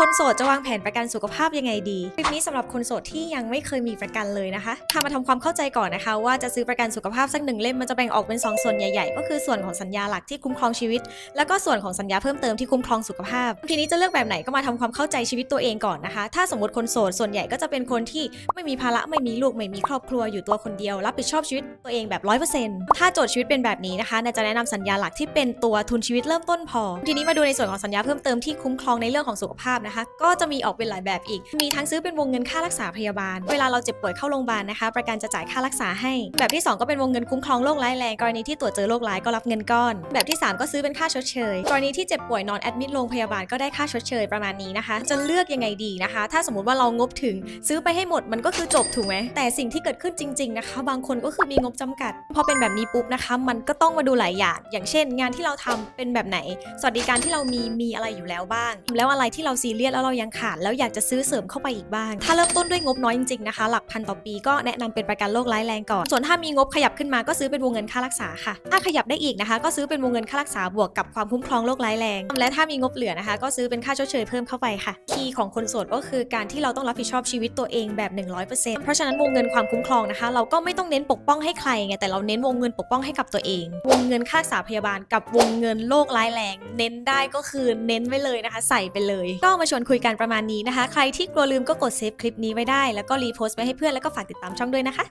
คนโสดจะวางแผนประกันสุขภาพยังไงดีคลิปนี้สำหรับคนโสดที่ยังไม่เคยมีประกันเลยนะคะพามาทำความเข้าใจก่อนนะคะ ว่าจะซื้อประกันสุขภาพสักหนึ่งเล่มมันจะแบ่งออกเป็นสองส่วนใหญ่ๆ ก็คือส่วนของสัญญาหลักที่คุ้มครองชีวิต แล้วก็ส่วนของสัญญาเพิ่มเติมที่คุ้มครองสุขภาพ ทีนี้จะเลือกแบบไหนก็มาทำความเข้าใจชีวิตตัวเองก่อนนะคะ ถ้าสมมติคนโสดส่วนใหญ่ก็จะเป็นคนที่ไม่มีภาระไม่มีลูกไม่มีครอบครัวอยู่ตัวคนเดียว รับผิดชอบชีวิตตัวเองแบบร้อยเปอร์เซ็นต์ถ้าโจทย์ชีวิตเป็นแบบนี้นะคะนจะแนะนำสัญญาหลักที่เป็นตัวทุนชีวิตเริ่มต้นพอ ทีนี้มาดูในส่วนของสัญญาเพิ่มเติมที่คุ้มครองในเรื่องของสุขภาพนะคะ ก็จะมีออกเป็นหลายแบบอีก มีทั้งซื้อเป็นวงเงินค่ารักษาพยาบาล เวลาเราเจ็บป่วยเข้าโรงพยาบาลนะคะ ประกันจะจ่ายค่ารักษาให้ แบบที่ 2 ก็เป็นวงเงินคุ้มครองโรคร้ายแรงกรณีที่ตรวจเจอโรคร้ายก็รับเงินก้อน แบบที่ 3 ก็ซื้อเป็นค่าชดเชย กรณีที่เจ็บป่วยนอนแอดมิดโรงพยาบาลก็ได้ค่าชดเชยประมาณนี้นะคะ จะเลือกยังไงดีนะคะ ถ้าสมมติว่าเรางบถึงซื้อไปให้หมดมันก็คือจบถูกไหมแต่สิ่งที่เกิดขึ้นจริงๆนะคะ บางคนก็คือมีงบจำกัด พอเป็นแบบนี้ปุ๊บนะคะ มันก็ต้องมาดูหลายอย่าง อย่างเช่น งานที่เราทำเป็นแบบไหน สวัสดิการที่เรามีมีอะไรอยู่แล้วบ้าง แล้วอะไรที่เราซีเรียสแล้วเรายังขาด แล้วอยากจะซื้อเสริมเข้าไปอีกบ้าง ถ้าเริ่มต้นด้วยงบน้อยจริงๆนะคะ หลักพันต่อปีก็แนะนำเป็นประกันโรคร้ายแรงก่อน ส่วนถ้ามีงบขยับขึ้นมาก็ซื้อเป็นวงเงินค่ารักษาค่ะ ถ้าขยับได้อีกนะคะ ก็ซื้อเป็นวงเงินค่ารักษาบวกกับความคุ้มครองโรคร้ายแรง และถ้ามีงบเหลือนะคะ ก็ซื้อเป็นค่าชดเชยเพิ่มเข้าไปค่ะ คีย์ของคนโสดก็คือการที่เราต้องรับผิดชอบชีวิตตัวเองแบบ 100%เพราะฉะนั้นวงเงินความคุ้มครองนะคะ เราก็ไม่ต้องเน้นปกป้องให้ใครไงแต่เราเน้นวงเงินปกป้องให้กับตัวเอง วงเงินค่ารักษาพยาบาลกับวงเงินโรคร้ายแรง เน้นได้ก็คือเน้นไว้เลยนะคะ ใส่ไปเลยก็มาชวนคุยกันประมาณนี้นะคะ ใครที่กลัวลืมก็กดเซฟคลิปนี้ไว้ได้ แล้วก็รีโพสต์ไว้ให้เพื่อนแล้วก็ฝากติดตามช่องด้วยนะคะ